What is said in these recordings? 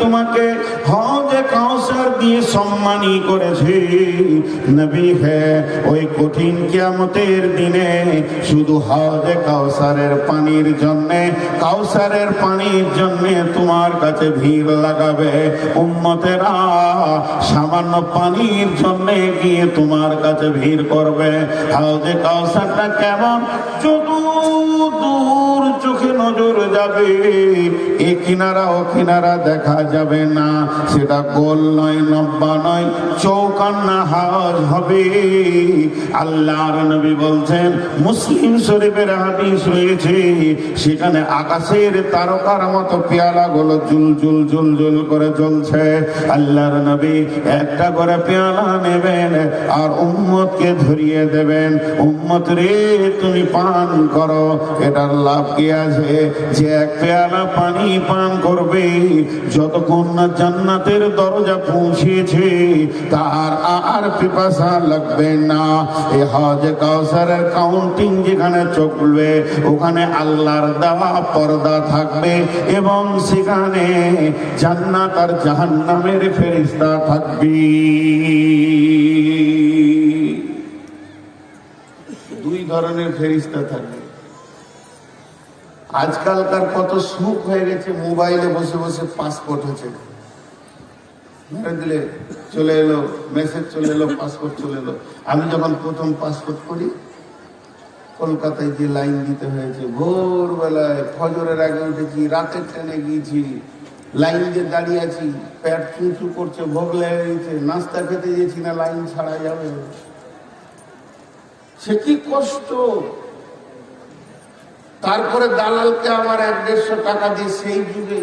তোমাকে হজে কাউসার দিয়ে সম্মানী করেছে। নবী হ্যাঁ ওই কঠিন কিয়ামতের দিনে শুধু হজে কাউসারের পানির জন্যে, কাউসারের পানির জন্যে তোমার কাছে ভিড় লাগাবে। উম্মতেরা সামান্য পানির জন্যে গিয়ে তোমার কাছে ভিড় করবে। হাউজে কাউসারটা কেমন? দূর চোখে নজর যাবে, এ কিনারা ও কিনারা দেখা যাবে না। সেটা গোল নয়, লম্বা নয়, চৌকান্না হাজ হবে। আল্লাহর নবী বলছেন, মুসলিম শরীফের হাদিস রয়েছে, সেখানে আকাশের তারকার মতো পেয়ালা গুলো জুল জুল জুল জুল করে চলছে আল্লাহর নবী একটা করে পেয়ালা নেবেন আর উম্মতকে ধরিয়ে দেবেন। উম্মত রে, তুমি পান করো, এটার লাভ কি আছে যে এক পেয়ালা পানি পান করবে যতক্ষণ না জান্নাতের দরজা পৌঁছেছে, তার আর পিপাসা লাগবে না। এ হজ কাউসারের কাউন্টিং যেখানে চলবে, ওখানে আল্লাহর দেওয়া পর্দা থাকবে এবং সেখানে জান্নাত আর জাহান্নামের ফেরিস্তা থাকবে। দুই ধরনের ফেরিস্তা থাকবে। আজকালকার কত সুখ হয়ে গেছে, মোবাইলে বসে বসে পাসপোর্ট হচ্ছে। মেরে দিলে, চলে এলো মেসেজ চলে এলো পাসপোর্ট চলে এলো। আমি যখন প্রথম পাসপোর্ট করি, কলকাতায় যে লাইন দিতে হয়েছে, ভোরবেলায় ফজরের আগে উঠেছি, রাতের ট্রেনে গিয়েছি লাইন দিয়ে দাঁড়িয়ে আছি প্যাট চুঁচু করছে ভোগ লেগে গেছে নাস্তা খেতে গেছি না লাইন ছাড়া যাবে। সে কি কষ্ট? তারপরে দালালকে আমার এক দেড়শো টাকা দিয়ে সেই যুগে,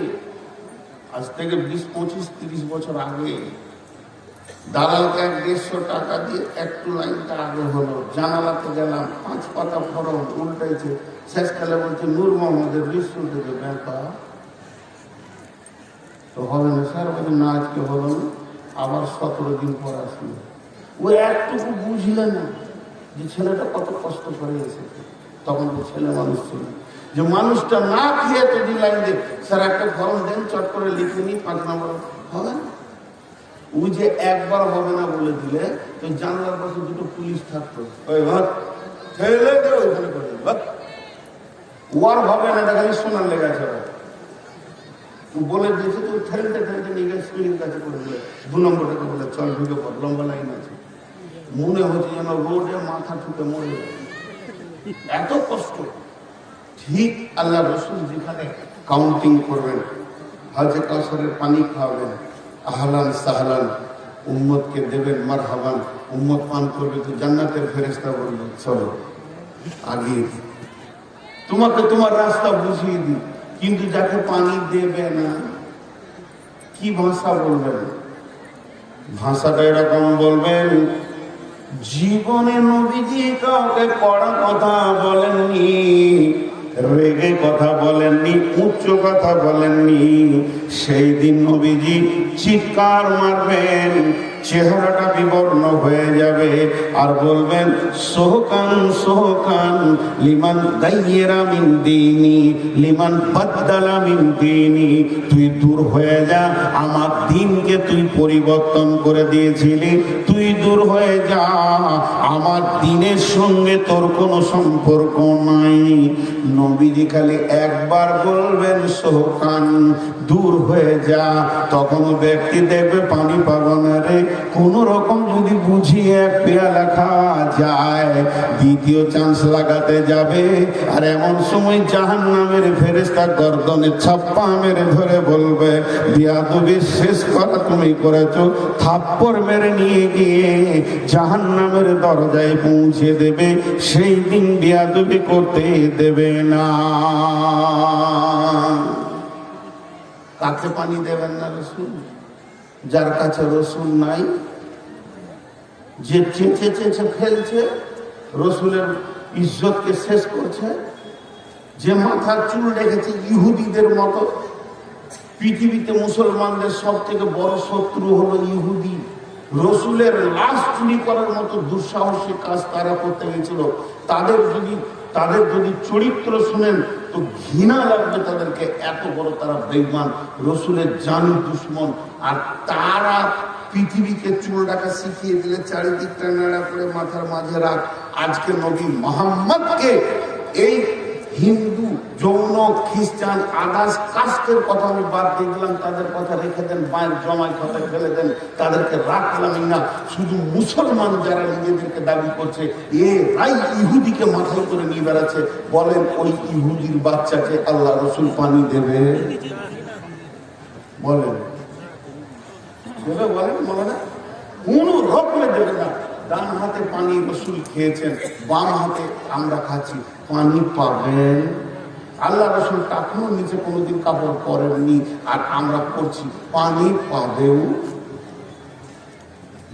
আজ থেকে বিশ, পঁচিশ, তিরিশ বছর আগে, দালালকে এক দেড়শো টাকা দিয়ে একটু লাইনটা আগে হলো, জানালাতে গেলাম, পাঁচ পাতা ফরম উল্টাইছে শেষকালে বলছে, নূর মোহাম্মদের লিস্ট উল্টেছে ব্যাপার তো হবে না স্যার? বলছে, না, আজকে হলো না, আবার সতেরো দিন পর আসলো ও একটুকু বুঝলে না যে ছেলেটা কত কষ্ট করে এসেছে। তখন তো ছেলে মানুষ ছিল। যে মানুষটা না খেয়ে তো দিন লাইন দিয়ে স্যার, একটা ফর্ম দেন, চট করে লিখে নি পাঁচ নম্বর। হবে না। ও যে একবার হবে না বলে দিলে, তো জানলার পাশে দুটো পুলিশ থাকতো। ওই ভাত ছেলে ওইখানে করে ভাত। ও আর হবে না, এটা খালি সোনার লেগে আছে বলে দিয়েছে তো ঠেলতে ঠেলতে নিয়ে গেছে স্কুলের কাছে করে দিলে। দু নম্বরটাকে বলে, চল ঢুকে পড়, লম্বা লাইন আছে। মনে হচ্ছে যেন রোডে মাথা ঠুকে মরে যাবে। এত কষ্ট। ঠিক আল্লাহ রসুল যেখানে কাউন্টিং করবেন, হাজে কাউসারের পানি খাওয়াবেন, আহলান সাহলান, উম্মতকে দেবেন মার হাবান উম্মত পান করবে তো জান্নাতের ফেরেস্তা বলবে, চলো, আগে। তোমাকে তোমার রাস্তা বুঝিয়ে দিই, কিন্তু যাকে পানি দেবে না, কি ভাষা বলবেন? ভাষাটা এরকম বলবেন জীবনে নবীজি কাউকে কড়া কথা বলেননি, রেগে কথা বলেননি উচ্চ কথা বলেননি। সেই দিন নবীজি চিৎকার মারবেন, চেহারাটা বিবর্ণ হয়ে যাবে আর বলবেন, সোহকান সোহকান, লিমান গাইয়েরা মিন দিনি, লিমান বাদ্দালা দিনি, তুই দূর হয়ে যা, আমার দিনকে তুই পরিবর্তন করে দিয়েছিলি। তুই দূর হয়ে যা। আমার দিনের সঙ্গে তোর কোনো সম্পর্ক নাই। নবীজি খালি একবার বলবেন, সোহকান, দূর হয়ে যা। তখন ব্যক্তি দেখবে পানি পাবো না কোন রকম যদি বুঝিয়ে এক পেয়ালা খাওয়া যায়, দ্বিতীয় চান্স লাগাতে যাবে। আর এমন সময় জাহান নামের ফেরেস্তা গর্দনে ছাপ্পা মেরে ধরে বলবে, বিয়াদবি শেষ করা তুমি করেছ, থাপ্পড় মেরে নিয়ে গিয়ে জাহান নামের দরজায় পৌঁছে দেবে, সেই দিন বিয়াদবি করতে দেবে না। কাকে পানি দেবেন না রসুন? যার কাছে রসুন নাই, যে চেঁচে চেঁচে ফেলছে, রসুলের ইজ্জতকে শেষ করছে, যে মাথার চুল রেখেছে ইহুদিদের মতো পৃথিবীতে মুসলমানদের সব থেকে বড় শত্রু হলো ইহুদি। রসুলের লাশ চুরি করার মতো দুঃসাহসী কাজ তারা করতে গেছিল। তাদের যদি তাদের যদি চরিত্র শুনেন, তো ঘৃণা লাগবে তাদেরকে। এত বড় তারা বেইমান, রসুলের জানু দুশ্মন। আর তারা পৃথিবীকে চুল ডাকা শিখিয়ে দিলে, চারিদিকটা নাড়া করে মাথার মাঝে রাখ। আজকে নবী মোহাম্মদকে এই হিন্দু, যৌন, খ্রিস্টান, আদার্স কাস্টের কথা আমি বাদ দিয়ে দিলাম, তাদের কথা রেখে দেন মায়ের জমায় কথা ফেলে দেন, তাদেরকে রাখলামই না। শুধু মুসলমান যারা নিজেদেরকে দাবি করছে, এ রাই ইহুদিকে মাথায় করে নিয়ে বেড়াচ্ছে। বলেন, ওই ইহুদির বাচ্চাকে আল্লাহ রসুল পানি দেবে? বলেন। বলেন, বলে না। কোন রকমে দেবে না। ডান হাতে পানি রসুল খেয়েছেন, বাম হাতে আমরা খাচ্ছি, পানি পাবেন। আল্লাহ রসুল কখনো নিচে কোনোদিন কাপড় পরেননি, আর আমরা করছি পানি পাবেও।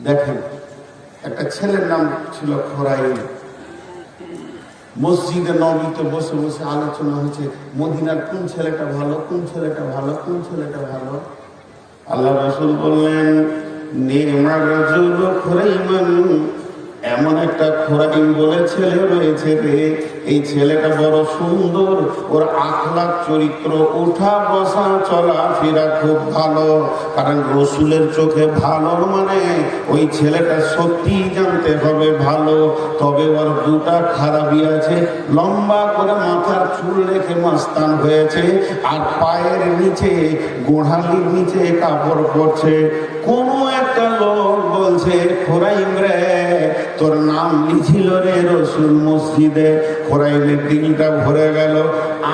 দেখেন, একটা ছেলের নাম ছিল খরাইল মসজিদে নবীতে বসে বসে আলোচনা হচ্ছে, মদিনার কোন ছেলেটা ভালো, কোন ছেলেটা ভালো, কোন ছেলেটা ভালো? আল্লাহ রসুল বললেন নেমার রাজুল খোরাইমান এমন একটা খোরাইম বলে ছেলে রয়েছে রে। এই ছেলেটা বড় সুন্দর, ওর আখলাখ চরিত্র ওঠা বসা চলা ফেরা খুব ভালো। কারণ রসুলের চোখে ভালো মানে ওই ছেলেটা সত্যি জানতে হবে ভালো। তবে ওর দুটা খারাপই আছে। লম্বা করে মাথার চুল রেখে মাস্তান হয়েছে আর পায়ের নিচে, গোড়ালির নিচে কাপড় পরছে। কোনো একটা লোক বলছে খোরাইম রে তোর নাম লিখিল রে রসুল মসজিদে। খোরাইলে দিনটা ভরে গেল।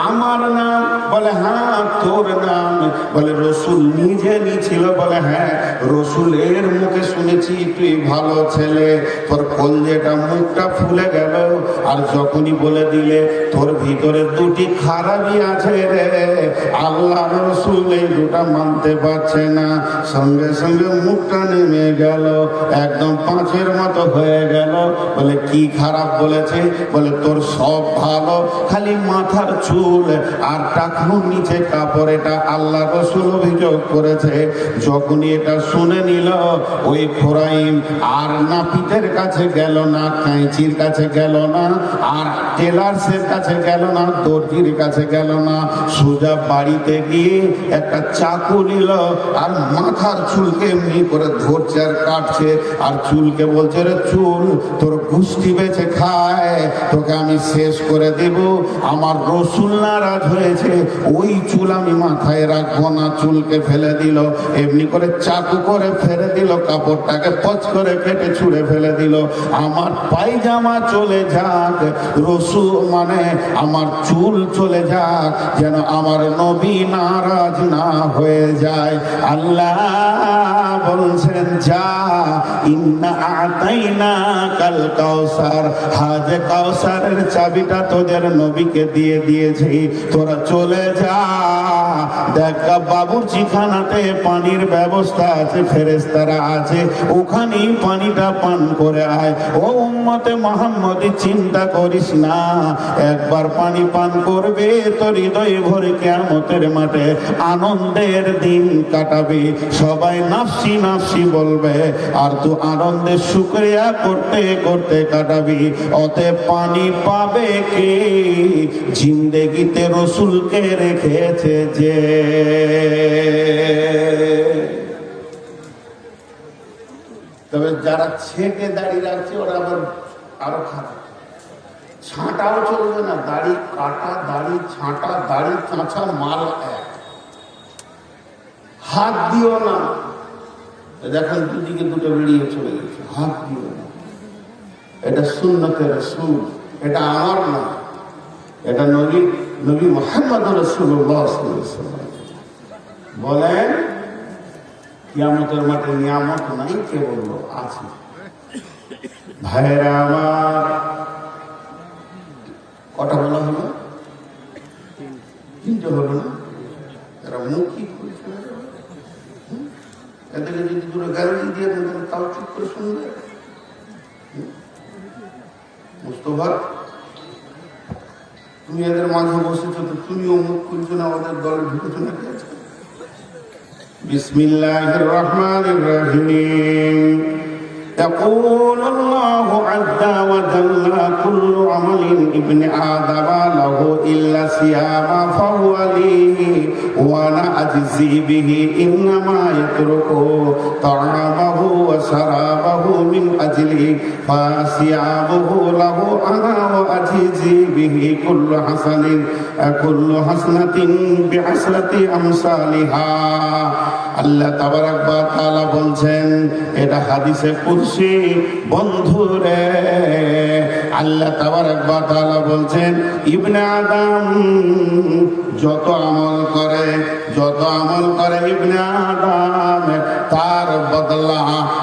আমার নাম বলে হ্যাঁ তোর নাম। বলে, রসুল নিজে নিছিল বলে হ্যাঁ রসুলের মুখে শুনেছি, তুই ভালো ছেলে। তোর কলজেটা, মুখটা ফুলে গেল। আর যখনই বলে দিলে, তোর ভিতরে দুটি খারাপই আছে রে। আল্লাহ রসুল এই দুটা মানতে পারছে না। সঙ্গে সঙ্গে মুখটা নেমে গেল। একদম পাঁচের মতো হয়ে গেল। বলে, কি খারাপ বলেছে? বলে, তোর সব ভালো, খালি মাথার চুল আর টাকুর নিচে কাপড়, এটা আল্লাহ রসুল অভিযোগ করেছে। যখনই এটা শুনে নিল, ওই খোরাইম আর নাপিতের কাছে গেল না কাঁচির কাছে গেল না, আর টেলার্সের কাছে গেল না, দর্জির কাছে গেল না, সোজা বাড়িতে গিয়ে একটা চাকু নিল আর মাথার চুলকে এমনি করে ধরছে আর কাটছে, আর চুলকে বলছে রে চুল, তোর গুষ্টি বেছে খায়, তোকে আমি শেষ করে দেব, আমার রসুল নারাজ হয়েছে ওই চুল আমি মাথায় রাখব না, চুলকে ফেলে দিল। এমনি করে চাকু করে ফেলে দিল, কাপড়টাকে পচ করে কেটে ছুঁড়ে ফেলে দিল। আমার পায়জামা চলে যাক, রসুল মানে আমার চুল চলে যাক, যেন আমার নবী নারাজ না হয়ে যায়। আল্লাহ বলছেন, যা, ইন্না আতাইনা কাল কাউসার হাজে কাউসারের চাবিটা তোদের নবীকে দিয়ে দিয়েছি। তোরা চলে যা। দেখ, বাবুর্চি খানাতে পানির ব্যবস্থা আছে ফেরেস্তারা আছে, ওখানেই পানিটা পান করে আয়। ও উম্মতে চিন্তা করিস না, একবার পানি পান করবে হৃদয় ভরে কেমতের মাঠে আনন্দের দিন কাটাবে। সবাই নাফসি নাফসি বলবে, আর তুই আনন্দের শুক্রিয়া করতে করতে কাটাবি। অতে পানি পাবে কে? জিন্দেগিতে রসুলকে রেখেছে যে তবে যারা ছেঁটে দাড়ি রাখছে, ওরা আবার আরও খারাপ। ছাঁটাও চলবে না, দাড়ি কাটা, দাড়ি ছাঁটা, দাড়ি কাঁচা মাল এক। হাত দিও না। দেখেন দুদিকে দুটো বেরিয়ে চলে গেছে। হাত দিও না। এটা সুন্নতের রসুল। এটা আমার না এটা নবী নবী মোহাম্মদ বলেন, কিয়ামতের মাঠে নিয়ামত নাই কে বলল আছে। ভাইরা আমার, কটা বলা হলো? তিনটে হলো না। এরা মুখ? এদেরকে যদি দুটো গ্যারান্টি দিয়ে তাহলে তাও চুপ করে শুনবে। হুম? মুস্তফা তুমি এদের মাঝে বসেছো তো তুমিও মুখ খুলছো না ওদের দলে ঢুকেছো না কে বিসমিল্লাহির রহমানির রহিম يقول الله عز وجل كل عمل ابن آدم له إلا صيام فهو لي ওয়ানা আজিজিবিহি ইন্নামা ইয়াতরুকু তা'আমাহু ওয়া শারাবাহু মিন আজলি ফাসিয়াবহু লাহু আনা ওয়া কুল্লু হাসানিন কুল্লু হাসনাতিন বিআশরাতি আমসালিহা আল্লাহ তাবারাক ওয়া তালা বলছেন, এটা হাদিসে কুদসি, বন্ধুরে। আল্লাহ তাবার একবার তাহলে বলছেন ইবনে আদম যত আমল করে যত আমল করে ইবনে তার বদলা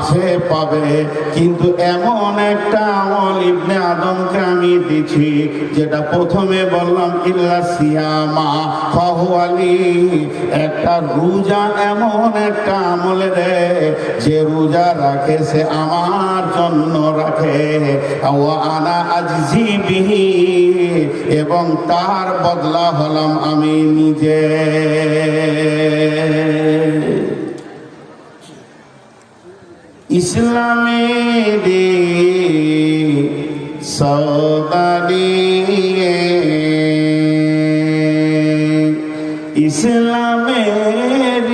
সে পাবে। কিন্তু এমন একটা আমল ইবনে আদমকে আমি দিছি, যেটা প্রথমে বললাম, ইল্লা সিয়ামা ফাহুয়ালি একটা রোজা এমন একটা আমল রে, যে রোজা রাখে, সে আমার জন্য রাখে। আনা আজিজি বিহি, এবং তার বদলা হলাম আমি নিজে। ইসলামের সদারি ইসলামের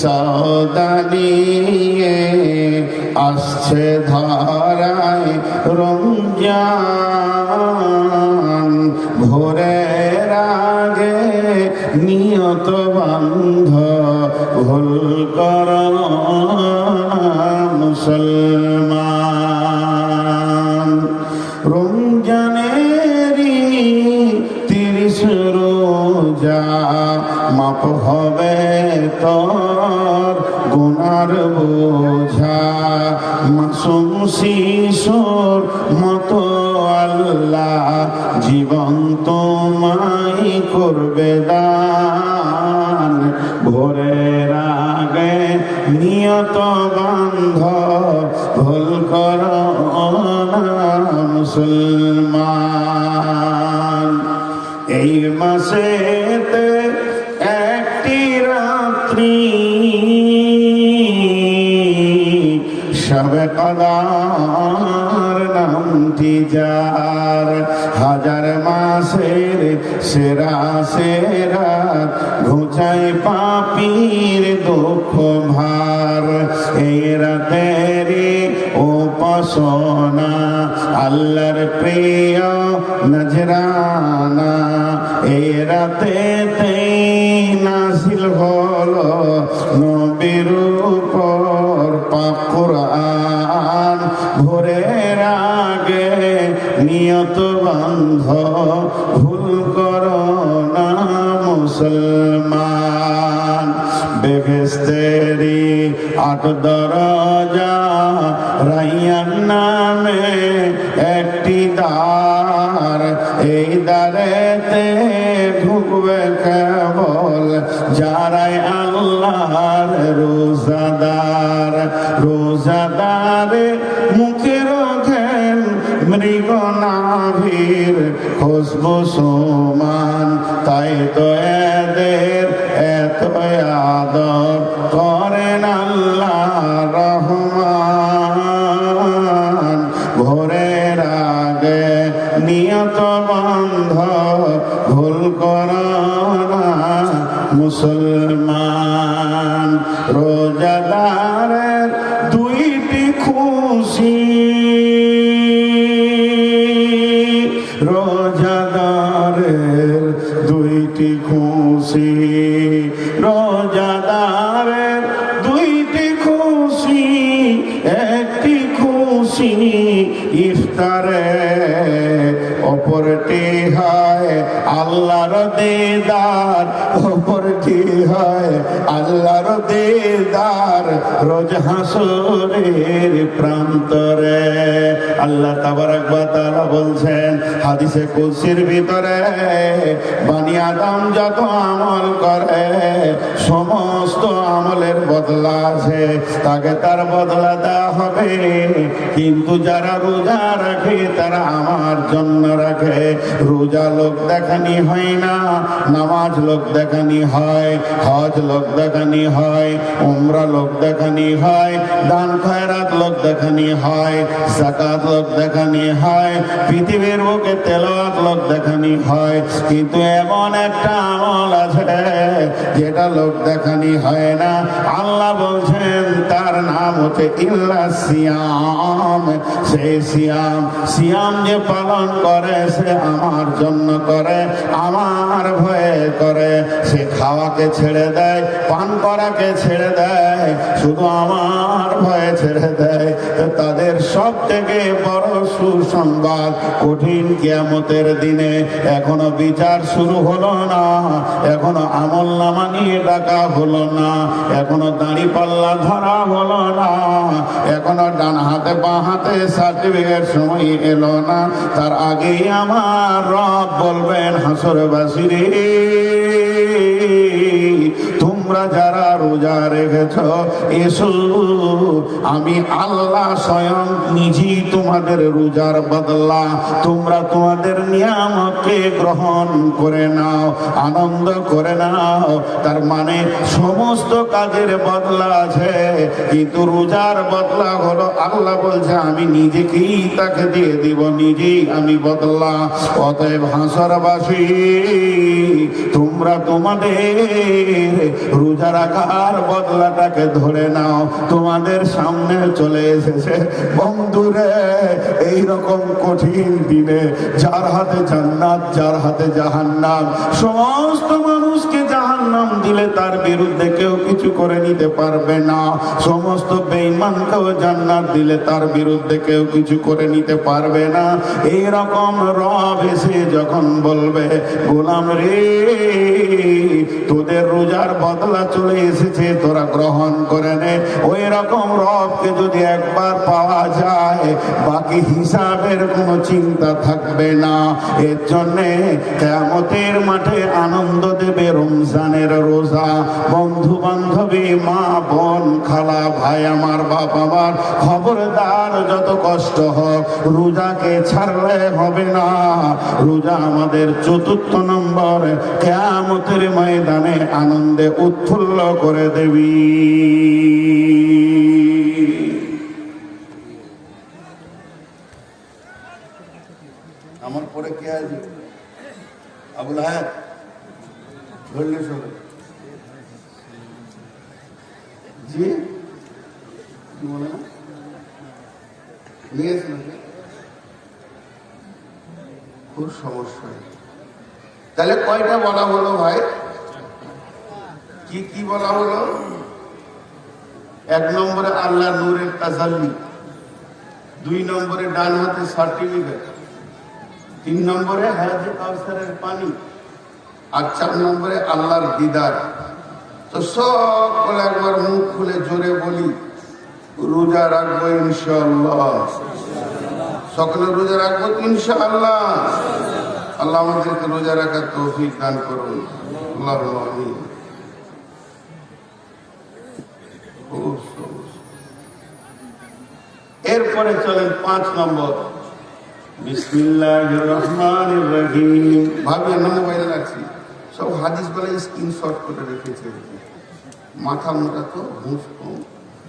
সদারি আসছে ধরায় রমজান আগে নিয়ত বান্ধ ভুল কর মুসলমান। রমজানেরই তিরিশ রোজা মাপ হবে তোর গুনার বোঝা। মাসুম শিশুর মতো আল্লাহ জীবন তোমায় করবে দান নিয়ত বান্ধ ভুল কর মুসলমান। এই মাসেতে একটি রাত্রি সবে কদার নামটি যার। হাজার মাসের সেরা সেরা, ঘুচাই পাপির দুঃখ ভার। এই রাতেরি উপাসনা, আল্লাহর প্রিয় নজরানা। এই রাতে নাসিল হলো নবীর উপর পাকুরান ভোরের আগে নিয়ত বান্ধ, ভুল করো না আট দরজা রাইয়ান নামে রোজাদারের দুইটি খুশি, রোজাদারের দুইটি খুশি, একটি খুশি ইফতারে অপরটি হয় আল্লাহর দিদার অপরটি হয় আল্লাহর দিদার, রোজ হাসরের প্রান্তরে আল্লাহ তাবারাক তাআলা বলছেন হাদিসে কুলসির ভিতরে বানি আদম যত আমল করে, সমস্ত আমলের বদলা আছে। তাকে তার বদলা দেওয়া হবে। কিন্তু যারা রোজা রাখে, তারা আমার জন্য রাখে। রোজা লোক দেখানি হয় না, নামাজ লোক দেখানি হয়, হজ লোক দেখানি হয়, উমরা লোক দেখানি হয়, দান খয়রাত লোক দেখানি হয় জাকাত লোক দেখানি হয়, পৃথিবীর বুকে তেলাওয়াত লোক দেখানি হয়, কিন্তু এমন একটা আমল আছে যেটা লোক দেখানি হয় না। আল্লাহ বলছেন, তার নাম হচ্ছে ইল্লা সিয়াম। সেই সিয়াম সিয়াম যে পালন করে, সে আমার জন্য করে, আমার ভয়ে করে। সে খাওয়াকে ছেড়ে দেয়, পান করাকে ছেড়ে দেয়, শুধু আমার ভয়ে ছেড়ে দেয়। তাদের সব থেকে বড় সুসংবাদ, কঠিন কিয়ামতের দিনে এখনও বিচার শুরু হলো না, এখনও আমল নামা নিয়ে ডাকা হলো না, এখনও দাঁড়ি পাল্লা ধরা হলো না, এখনও ডান হাতে বাঁ হাতে সার্টিফিকেট সময় এলো না। তার আগেই আমার রব বলবেন, হাসরবাসী রে, তোমরা যারা রোজা রেখেছ? এসো, আমি আল্লাহ স্বয়ং নিজেই তোমাদের রোজার বদলা। তোমরা তোমাদের নিয়ামতকে গ্রহণ করে নাও, আনন্দ করে নাও। তার মানে সমস্ত কাজের বদলা আছে, কিন্তু রোজার বদলা হলো আল্লাহ বলছে, আমি নিজেকেই তাকে দিয়ে দিব, নিজেই আমি বদলা। অতএব হাসরবাসী, তোমরা তোমাদের রোজা রাখার বদলাটাকে ধরে নাও। তোমাদের সামনে চলে এসেছে। বন্ধুরে এই রকম কঠিন দিনে যার হাতে জান্নাত, যার হাতে জাহান্নাম, সমস্ত মানুষকে জাহান্নাম দিলে তার বিরুদ্ধে কেউ কিছু করে নিতে পারবে না। সমস্ত বেঈমানকেও জান্নাত দিলে তার বিরুদ্ধে কেউ কিছু করে নিতে পারবে না। এই রকম রব এসে যখন বলবে, গোলাম রে, তোদের রোজার বদলা চলে এসেছে, তোরা গ্রহণ করে নে। ওই রকম রবকে যদি একবার পাওয়া যায়, বাকি হিসাবের কোনো চিন্তা থাকবে না। এর জন্যে কেমতের মাঠে আনন্দ দেবে, রমজানের রোজা। বন্ধু বান্ধবী মা, বোন, খালা, ভাই, আমার বাপ, আমার খবরদার, যত কষ্ট হোক, রোজাকে ছাড়লে হবে না। রোজা আমাদের চতুর্থ নম্বর, কেয়ামতের ময়দানে আনন্দে উৎফুল্ল করে দেবী। আমার পরে কে আছে? আবুল হায়াত। ধরলে সবাই। জি কি বলে না নিয়েছে নাকি খুব সমস্যা তাহলে কয়টা বলা হলো ভাই? কি কি বলা হলো? এক নম্বরে আল্লাহ নূরের তাজাল্লি দুই নম্বরে ডান হাতে সার্টিফিকেট তিন নম্বরে হায়াজে কাউসারের পানি আর চার নম্বরে আল্লাহর দিদার। তো সকলে একবার মুখ খুলে জোরে বলি, রোজা রাখব ইনশাল্লাহ সকলে রোজা রাখব ইনশাআল্লাহ। আল্লাহ আমাদেরকে রোজা রাখার তৌফিক দান করুন। আল্লাহ এরপরে চলেন পাঁচ নম্বর। বিসমিল্লাহ রহমান রহিম। ভাবি মোবাইলে রাখছি। সব হাদিস বলে স্ক্রিনশট করে রেখেছে। মাথা মোটা তো হুঁশ কম।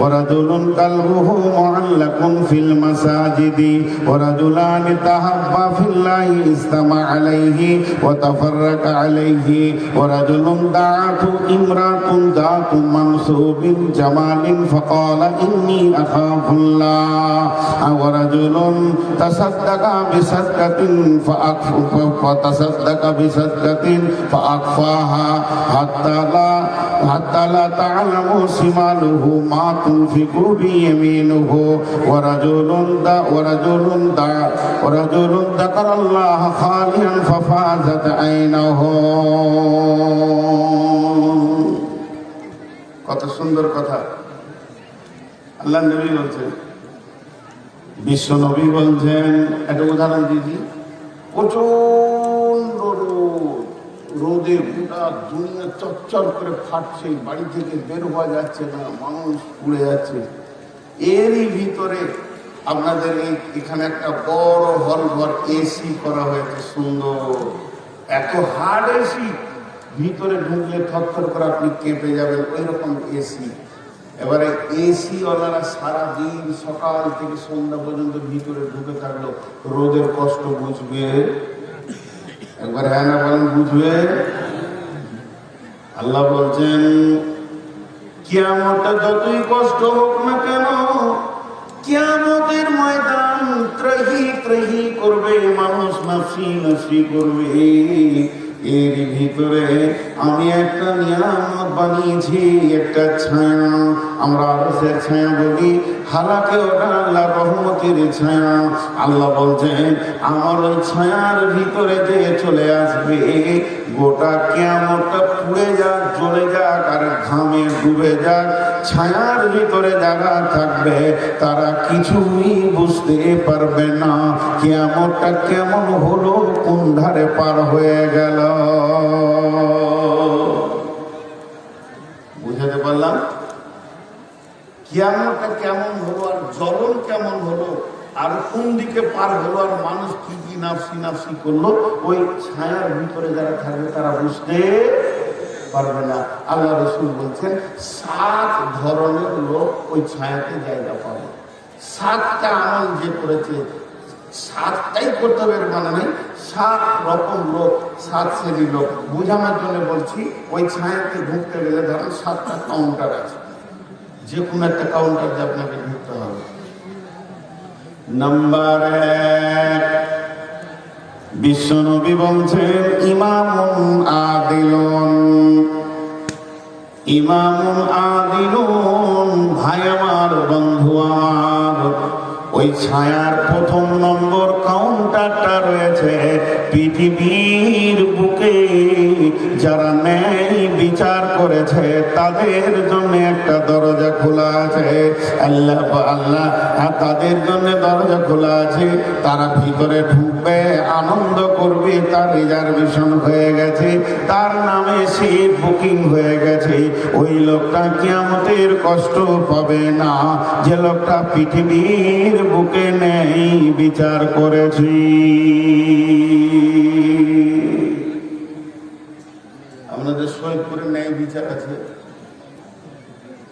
ورجل قلبه معلق في المساجد ورجلان تحبا في الله استمع عليه وتفرق عليه ورجل دعته امرأة ذات منصوب جمال فقال إني أخاف الله ورجل تصدق بصدقة فأكف- فتصدق بصدقة فأخفاها حتى لا حتى لا تعلم شماله ما تنفق بيمينه ورجل دا ورجل دا ورجل ذكر الله خاليا ففازت عينه কত সুন্দর কথা আল্লাহ নবী বলছেন বিশ্ব নবী বলছেন একটা উদাহরণ দিদি প্রচন্ড রোদ রোদে গোটা দুনিয়া চচ্চর করে ফাটছে বাড়ি থেকে বের হওয়া যাচ্ছে না, মানুষ পুড়ে যাচ্ছে। এরই ভিতরে আপনাদের এই এখানে একটা বড় হল ঘর এসি করা হয়েছে, সুন্দর। এত হার্ড এসি ভিতরে ঢুকলে থরথর করে আপনি কেঁপে যাবেন ওই রকম এসি এবারে এসি ওনারা সারাদিন সকাল থেকে সন্ধ্যা পর্যন্ত ভিতরে ঢুকে থাকল, রোদের কষ্ট বুঝবে। একবার হ্যাঁ না বলেন বুঝবে আল্লাহ বলছেন, কিয়ামতটা যতই কষ্ট হোক না কেন, কিয়ামতের ময়দান ত্রহি ত্রহি করবে, মানুষ নাসি নাসি করবে। এর ভিতরে আমি একটা নিয়ামত বানিয়েছি, একটা ছায়া। আমরা আরসের ছায়া বলি, হালাকে ওটা আল্লাহ রহমতের ছায়া। আল্লাহ বলছেন, আমার ওই ছায়ার ভিতরে যে চলে আসবে, গোটা কেমনটা পুড়ে যাক, জ্বলে যাক, আর ঘামে ডুবে যাক। ছায়ার ভিতরে যারা থাকবে, তারা কিছুই বুঝতে পারবে না। কেমনটা কেমন হলো, কোন ধারে পার হয়ে গেল? বুঝাতে পারলাম? কিয়ামতটা কেমন হলো আর জ্বলন কেমন হলো? আর কোন দিকে পার হলো আর মানুষ কি কি নাফসি নাফসি করল? ওই ছায়ার ভিতরে যারা থাকবে তারা বুঝতে পারবে না। আল্লাহ রসুল বলছেন, সাত ধরনের লোক ওই ছায়াতে জায়গা পাবে। সাতটা আমল যে করেছে সাতটাই করতে হবে এর মানে নেই। সাত রকম লোক, সাত শ্রেণির লোক। বোঝানোর জন্য বলছি, ওই ছায়াতে ঢুকতে গেলে ধরেন সাতটা কাউন্টার আছে। যে কোনো একটা কাউন্টার দিয়ে আপনাকে ঢুকতে হবে। নাম্বার এক, বিশ্বনবী বলছেন ইমাম আদিলন। ইমাম আদিলুন, ভাই আমার বন্ধু আমার। ওই ছায়ার প্রথম নম্বর কাউন্টারটা রয়েছে পৃথিবীর বুকে। যারা ন্যায় বিচার করেছে, তাদের জন্য একটা দরজা আল্লাহ আল্লাহ তাদের জন্য দরজা খোলা আছে। তারা ভিতরে ঢুকবে, আনন্দ করবে, তার রিজার্ভেশন হয়ে গেছে, তার নামে সিট বুকিং হয়ে গেছে। ওই লোকটা কিয়ামতের কষ্ট পাবে না। যে লোকটা পৃথিবীর বুকে নেই, বিচার করেছি। আপনাদের সৈয়দপুরে ন্যায় বিচার আছে?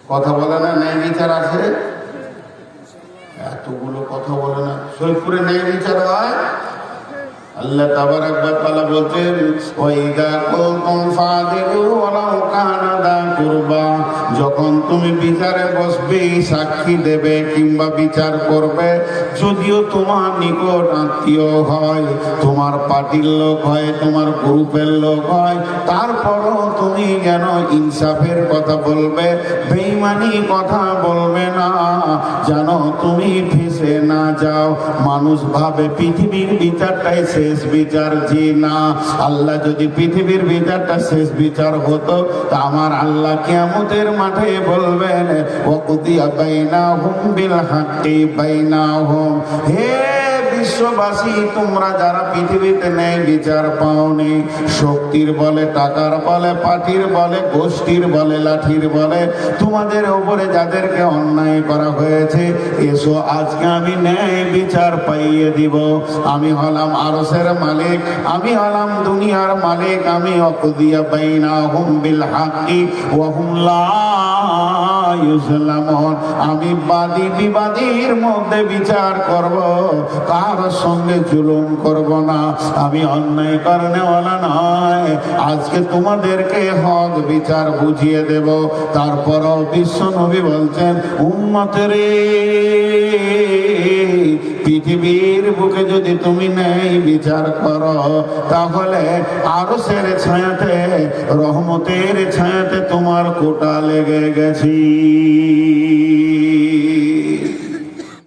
কথা বলে না ন্যায় বিচার আছে? এতগুলো কথা বলে না। সৈপুরে ন্যায় বিচার হয়? আল্লাহ তাবারাক ওয়া তাআলা বলতেন ওয়াইদা কুনতুম ফাদিলু ওয়ালাউ কানা দা কুরবা। যখন তুমি বিচারে বসবে, সাক্ষী দেবে কিংবা বিচার করবে, যদিও তোমার নিকট আত্মীয় হয়, তোমার পার্টির লোক হয়, তোমার গ্রুপের লোক হয়, তারপরও তুমি যেন ইনসাফের কথা বলবে বেইমানি কথা বলবে না জানো তুমি ফেসে না যাও। মানুষ ভাবে পৃথিবীর বিচারটাই শেষ বিচার জি না। আল্লাহ যদি পৃথিবীর বিচারটা শেষ বিচার হতো, তা আমার আল্লাহ কেমতের মাঠে বলবেন বাইনা হুম বিল হাক্কি বাইনা হুম হে বিশ্ববাসী, তোমরা যারা পৃথিবীতে নেই বিচার পাওনি, শক্তির বলে, টাকার বলে, পাটির বলে, গোষ্ঠীর বলে, লাঠির বলে, তোমাদের উপরে যাদেরকে অন্যায় করা হয়েছে, এসো আজকে আমি ন্যায় বিচার পাইয়ে দিব। আমি হলাম আরসের মালিক, আমি হলাম দুনিয়ার মালিক, আমি অকুদিয়া বাইনা হুম বিল হাকি ওয়াহুম লা আমি বাদী বিবাদীর মধ্যে বিচার করব, কার সঙ্গে জুলুম করব না। আমি অন্যায় কারণেওয়ালা নয়, আজকে তোমাদেরকে হক বিচার বুঝিয়ে দেব। তারপরও বিশ্ব নবী বলছেন, উম্মতের পৃথিবীর বুকে যদি তুমি নেই বিচার করো, তাহলে আরও সের ছায়াতে, রহমতের ছায়াতে তোমার কোটা লেগে গেছি।